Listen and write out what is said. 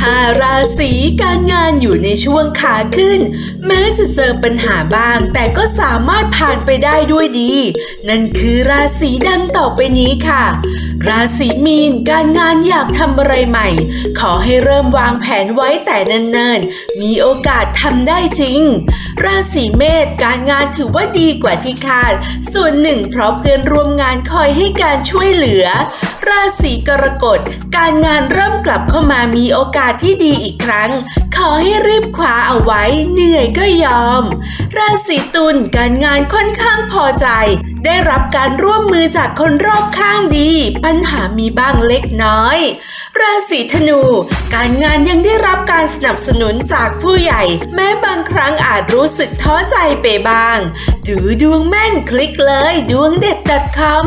ห้าราศีการงานอยู่ในช่วงขาขึ้น แม้จะเจอปัญหาบ้าง แต่ก็สามารถผ่านไปได้ด้วยดี นั่นคือราศีดังต่อไปนี้ค่ะ ราศีมีนการงานอยากทำอะไรใหม่ ขอให้เริ่มวางแผนไว้แต่เนิ่นๆ มีโอกาสทำได้จริง ราศีเมษการงานถือว่าดีกว่าที่คาด ส่วนหนึ่งเพราะเพื่อนร่วมงานคอยให้การช่วยเหลือ ราศีกรกฎ การงานเริ่มกลับเข้ามามีโอกาสที่ดีอีกครั้ง ขอให้รีบคว้าเอาไว้ เหนื่อยก็ยอม ราศีตุลการงานค่อนข้างพอใจ ได้รับการร่วมมือจากคนรอบข้างดี ปัญหามีบ้างเล็กน้อย ราศีธนู การงานยังได้รับการสนับสนุนจากผู้ใหญ่ แม้บางครั้งอาจรู้สึกท้อใจไปบ้างดูดวงแม่นคลิกเลยดวงเด็ด .com